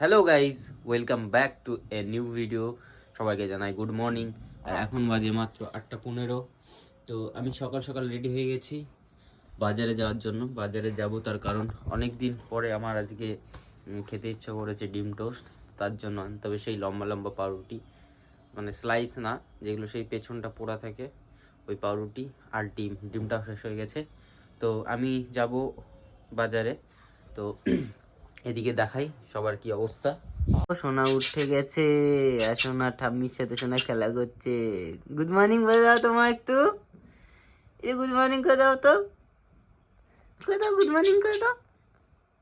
Hello guys welcome back to a new video সবাইকে জানাই good morning আর এখন বাজে মাত্র আটটা পনেরো। তো আমি সকাল সকাল রেডি হয়ে গেছি বাজারে যাওয়ার জন্য। বাজারে যাব তার কারণ অনেক দিন পরে আমার আজকে খেতে ইচ্ছা করেছে ডিম টোস্ট। তার জন্য হবে সেই লম্বা লম্বা পাউরুটি। মানে স্লাইস না, যেগুলো সেই পেছনটা পোড়া থাকে, ওই পাউরুটি আর ডিম। ডিমটাও শেষ হয়ে গেছে। তো আমি যাব বাজারে। তো এদিকে দেখাই সবার কি অবস্থা সোনা উঠে গেছে, আর সোনা ঠাম্মির সাথে সোনা খেলা করছে গুড মর্নিং বলে দাও তোমার একটু এই গুড মর্নিং করে দাও তো করে দাও গুড মর্নিং করে দাও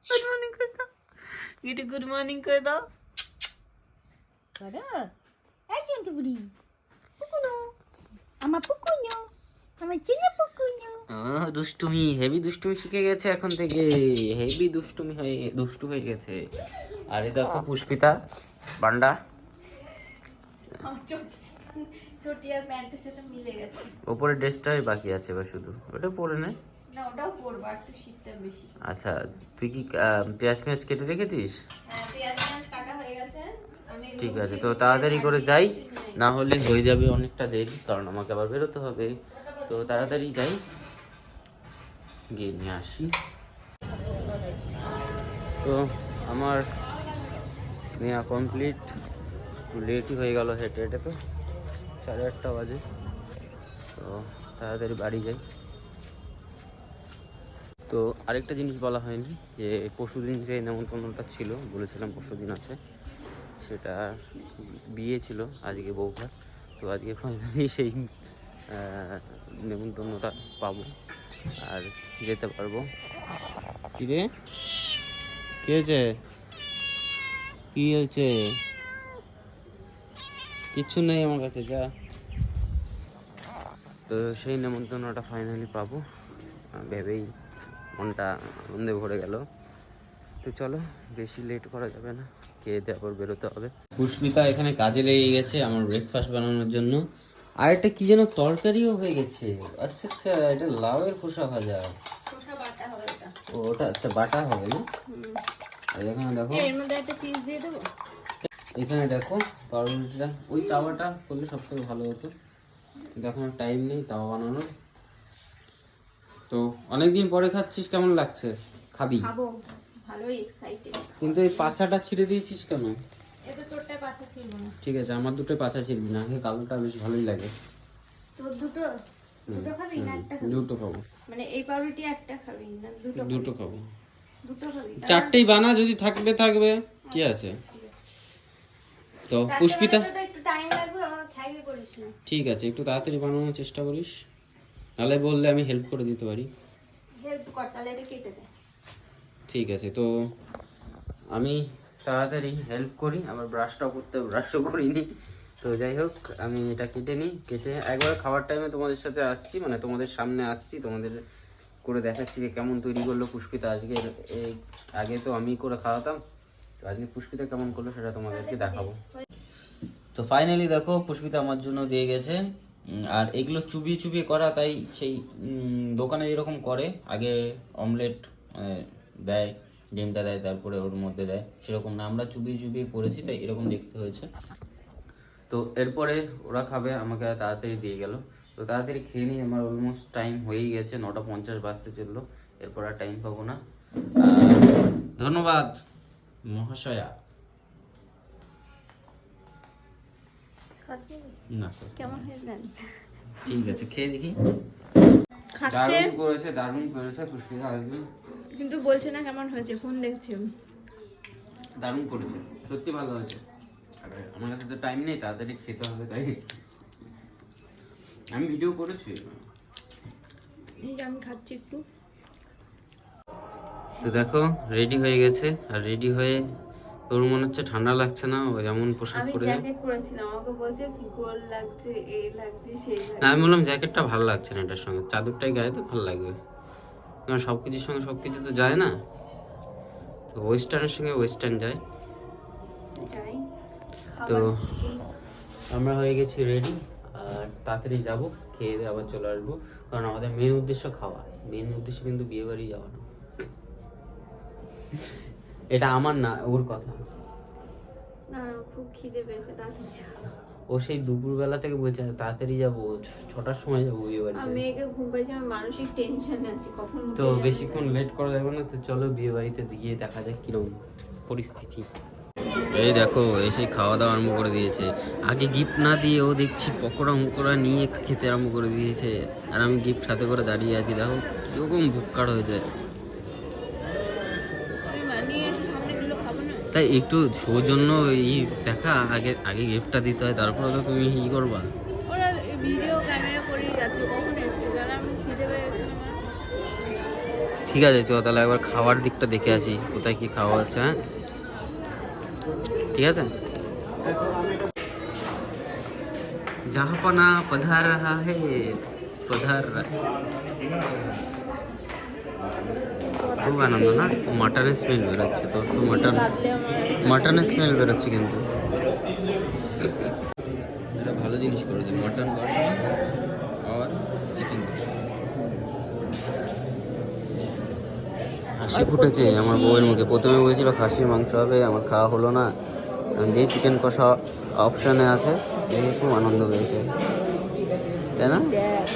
গুড মর্নিং করে দাও একটু গুড মর্নিং করে দাও Kada? Aja untuk beri. Pukuno. Ama pukunyo. Cina pukunyo. আহ, দুষ্টুমি হেভি দুষ্টুমি শিখে গেছে এখন থেকে। হেভি দুষ্টুমি হয়ে দুষ্টু হয়ে গেছে। আর এই দেখো পুষ্পিতা বান্ডা। ছোটি আর প্যান্টের সাথে মিলে গেছে। ওপরে ড্রেসটাই বাকি আছে এবার শুধু। ওটা পরে নে। না ওটাও পরবা একটু শীতটা বেশি। আচ্ছা তুই কি পেঁয়াজ পেঁয়াজ কেটে রেখেছিস? হ্যাঁ পেঁয়াজ পেঁয়াজ কাটা হয়ে গেছে। আমি এগুলো ঠিক আছে, তো তাড়াতাড়ি করে যাই, না হলে হয়ে যাবে অনেকটা দেরি, কারণ আমাকে আবার বেরোতে হবে। তো তাড়াতাড়ি যাই, গিয়ে নিয়ে আসি। তো আমার নেওয়া কমপ্লিট একটু লেটই হয়ে গেল হেঁটে হেঁটে তো, সাড়ে আটটা বাজে। তো তাড়াতাড়ি বাড়ি যাই। তো আরেকটা জিনিস বলা হয়নি, যে পরশু দিন যে নেমন্তন্নটা ছিল, বলেছিলাম পরশু দিন আছে। সেটা বিয়ে ছিল আজকে বউভাত তো আজকে ফাইনালি সেই নেমন্তন্নটা পাবো আর যেতে পারব। কি রে কি হয়েছে? কি হয়েছে? কিচ্ছু নেই আমার কাছে যা। তো সেই নেমন্তন্নটা ফাইনালি পাবো। ভেবেই মনটা আনন্দে ভরে গেল। তো চলো বেশি লেট করা যাবে না। খেয়ে দিয়ে আবার বেরোতে হবে। পুষ্পিতা এখানে কাজে লেগে গেছে আমার ব্রেকফাস্ট বানানোর জন্য। আর একটা কি যেন তরকারিও হয়ে গেছে। আচ্ছা আচ্ছা এটা লাউয়ের খোসা ভাজা। শসা বাটা হবে এটা ও ওটা আচ্ছা বাটা হবে না? আর এখানে দেখো। এর মধ্যে একটা চিজ দিয়ে দেবো? এখানে দেখো পাউরুটিটা। ওই তাওয়াটা করলে সব থেকে ভালো হতো। কিন্তু এখন টাইম নেই তাওয়া বানানোর। তো অনেকদিন পরে খাচ্ছিস কেমন লাগছে? খাবি? খাব। ভালোই এক্সাইটেড কিন্তু এই পাছাটা ছিঁড়ে দিয়েছিস কেন? এতে তোরটা পাছা ছিল না। ঠিক আছে আমার দুটো পাছা ছিড়বি না কালোটা বেশ ভালোই লাগে। তোর দুটো? দুটো খাবি না একটা খাবি? দুটো খাব। মানে এই পাউরুটি একটা খাবি না দুটো দুটো খাব। দুটো খাবি? চারটেই বানা যদি থাকবে থাকবে। কি আছে? ঠিক আছে। তো পুষ্পিতা? একটু টাইম লাগবে করিস না। ঠিক আছে একটু তাড়াতাড়ি বানানোর চেষ্টা করিস। নাহলে বললে আমি হেল্প করে দিতে পারি। হেল্প কর তাহলে এটা কেটে দে। ঠিক আছে, তো আমি তাড়াতাড়ি হেল্প করি, আমার ব্রাশটাও করতে ব্রাশও করিনি। তো যাই হোক, আমি এটা কেটে নিই, কেটে একবার খাবার টাইমে তোমাদের সাথে আসছি মানে তোমাদের সামনে আসছি, তোমাদের করে দেখাচ্ছি যে কেমন তৈরি করল পুষ্পিতা। আজকে এই, আগে তো আমি করে খাওয়াতাম, তো আজকে পুষ্পিতা কেমন করল সেটা তোমাদেরকে দেখাবো। তো ফাইনালি দেখো, পুষ্পিতা আমার জন্য দিয়ে গেছে আর এগুলো চুবিয়ে চুবিয়ে করা, তাই সেই দোকানে যেরকম করে, আগে অমলেট দেয় ডিমটা দেয় তারপরে ওর মধ্যে দেয় সেরকম না। আমরা চুবিয়ে চুবিয়ে করেছি তাই এরকম দেখতে হয়েছে। তো এরপরে ওরা খাবে আমাকে তাড়াতাড়ি দিয়ে গেল। তো তাড়াতাড়ি খেয়ে নিই আমার অলমোস্ট টাইম হয়েই গেছে নটা পঞ্চাশ বাজতে চলল। এরপর আর টাইম পাবো না। ধন্যবাদ মহাশয়া। না কেমন ঠিক আছে খেয়ে দেখি। দারুণ করেছে দারুণ করেছে পুষ্পিতা আসবে। কিন্তু বলছে না কেমন হয়েছে ফোন দেখছি। আমি। দারুণ করেছে সত্যি ভালো হয়েছে। আমার কাছে তো টাইম নেই তাড়াতাড়ি খেতে হবে তাই। আমি ভিডিও করেছি। এই যে আমি খাচ্ছি একটু। তো দেখো রেডি হয়ে গেছে আর রেডি হয়ে তোর মনে হচ্ছে ঠান্ডা লাগছে না ও যেমন পোশাক আমি পরে জ্যাকেট পরেছিলাম আমাকে বলছে গোল লাগছে এই লাগছে সেই না আমি বললাম জ্যাকেটটা ভালো লাগছে না এটার সঙ্গে চাদরটাই গায়ে তো ভালো লাগবে। কারণ সব কিছুর সঙ্গে সব কিছু তো যায় না? তো ওয়েস্টার্নের সঙ্গে ওয়েস্টার্ন যায়। তো আমরা হয়ে গেছি রেডি আর তাড়াতাড়ি যাব খেয়ে দিয়ে আবার চলে আসব। কারণ আমাদের মেন উদ্দেশ্য খাওয়া। মেন উদ্দেশ্য কিন্তু বিয়ে বাড়ি যাওয়া না। এটা আমার না ওর কথা। না খুব খিদে পেয়েছে তাড়াতাড়ি। ও সেই দুপুরবেলা থেকে বলছে তাড়াতাড়ি যাব ছটার সময় যাব বিয়ে আর বাড়িতে মেয়েকে ঘুম পাইছে আমার মানসিক টেনশনে আছে কখন তো বেশিক্ষণ লেট করা যাবে না তো চলো বিয়ে বাড়িতে গিয়ে দেখা যাক কীরকম পরিস্থিতি। এই দেখো এসে খাওয়া দাওয়া আরম্ভ করে দিয়েছে। আগে গিফট না দিয়ে ও দেখছি পকোড়া মকোড়া নিয়ে খেতে আরম্ভ করে দিয়েছে। আর আমি গিফট হাতে করে দাঁড়িয়ে আছি দেখো কীরকম বুক্কার হয়েছে আমি বানিয়ে এসে সামনে দিলে খাব না তাই একটু সৌজন্য এই দেখা আগে আগে গিফটটা দিতে হয় তারপরে তো তুমি ই করবা। ওরা ভিডিও ক্যামেরা করেই যাচ্ছে কখন এসছে? দাদা আমি খিদে পেয়ে গেছে আমার ঠিক আছে চল তাহলে একবার খাওয়ার দিকটা দেখে আসি কোথায় কি খাওয়া হচ্ছে হ্যাঁ? ঠিক আছে? জাহাপনা পধার রাহা হে পধার খুব আনন্দ না? মাটনের স্মেল বেরোচ্ছে তো তো মাটন মাটনের স্মেল বেরোচ্ছে কিন্তু। এটা ভালো জিনিস করেছে মাটন কষা আর চিকেন কষা। হাসি ফুটেছে আমার বউয়ের মুখে। প্রথমে বলেছিল খাসির মাংস হবে আমার খাওয়া হলো না। যেই চিকেন কষা অপশানে আছে দেখে খুব আনন্দ পেয়েছে। তাই না? দেখ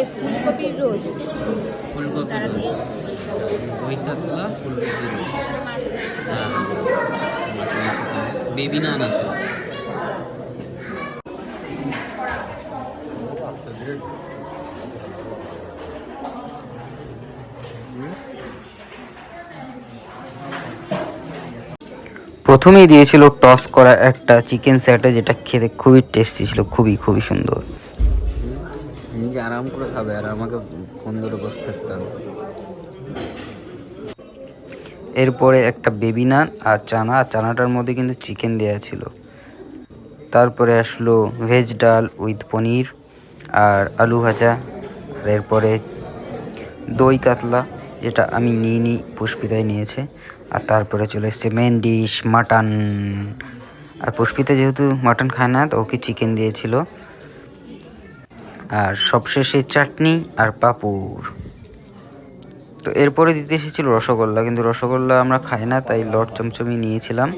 এই ফুলকপির রোজ ফুলকপি মাছ হ্যাঁ বেবি নান আছে। প্রথমেই দিয়েছিল টস করা একটা চিকেন স্যাটে যেটা খেতে খুবই টেস্টি ছিল খুবই খুবই সুন্দর। নিজে আরাম করে খাবে? আর আমাকে ফোন ধরে বসে থাকতে হবে। এরপরে একটা বেবি নান আর চানা, আর চানাটার মধ্যে কিন্তু চিকেন দেওয়া ছিল। তারপরে আসলো ভেজ ডাল উইথ পনির আর আলু ভাজা, আর এরপরে দই কাতলা, যেটা আমি নিয়ে নিই পুষ্পিতায় নিয়েছে। আর তারপরে চলে এসছে মেন ডিশ মাটন আর পুষ্পিতা যেহেতু মাটন খায় না, তো ওকে চিকেন দিয়েছিল। আর সবশেষে চাটনি আর পাঁপড়। তো এরপরে দিতে এসেছিল রসগোল্লা কিন্তু রসগোল্লা আমরা খাই না তাই লট চমচমি নিয়েছিলাম।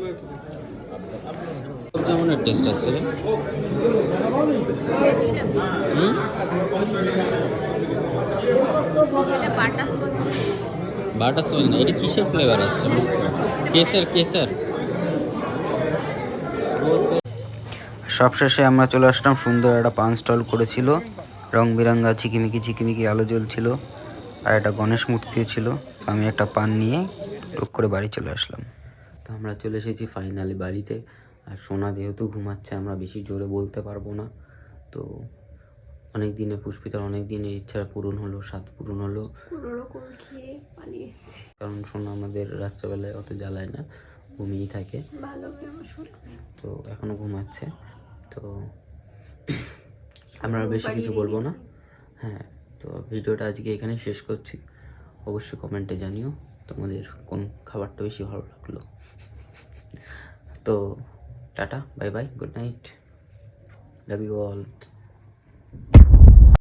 টেস্ট এটা বাটার স্কচ না এটা কিসের ফ্লেভার আসছে? কেসার কেসার সবশেষে আমরা চলে আসলাম সুন্দর একটা পান স্টল করেছিল। রং বেরঙ্গা ঝিকিমিকি ঝিকিমিকি আলো জ্বলছিল। আর একটা গণেশ মূর্তিও ছিল তো আমি একটা পান নিয়ে টুক করে বাড়ি চলে আসলাম। তো আমরা চলে এসেছি ফাইনালি বাড়িতে। আর সোনা যেহেতু ঘুমাচ্ছে আমরা বেশি জোরে বলতে পারব না। তো অনেক দিনে পুষ্পিতার অনেক দিনের ইচ্ছা পূরণ হলো স্বাদ পূরণ হলো। কারণ সোনা আমাদের রাত্রেবেলায় অত জ্বালায় না ঘুমিয়েই থাকে। তো এখনও ঘুমাচ্ছে। তো আমরা বেশি কিছু বলব না। হ্যাঁ তো ভিডিওটা আজকে এখানে শেষ করছি। অবশ্যই কমেন্টে জানিও তোমাদের কোন খাবারটা বেশি ভালো লাগল। তো tata, bye bye, good night love you all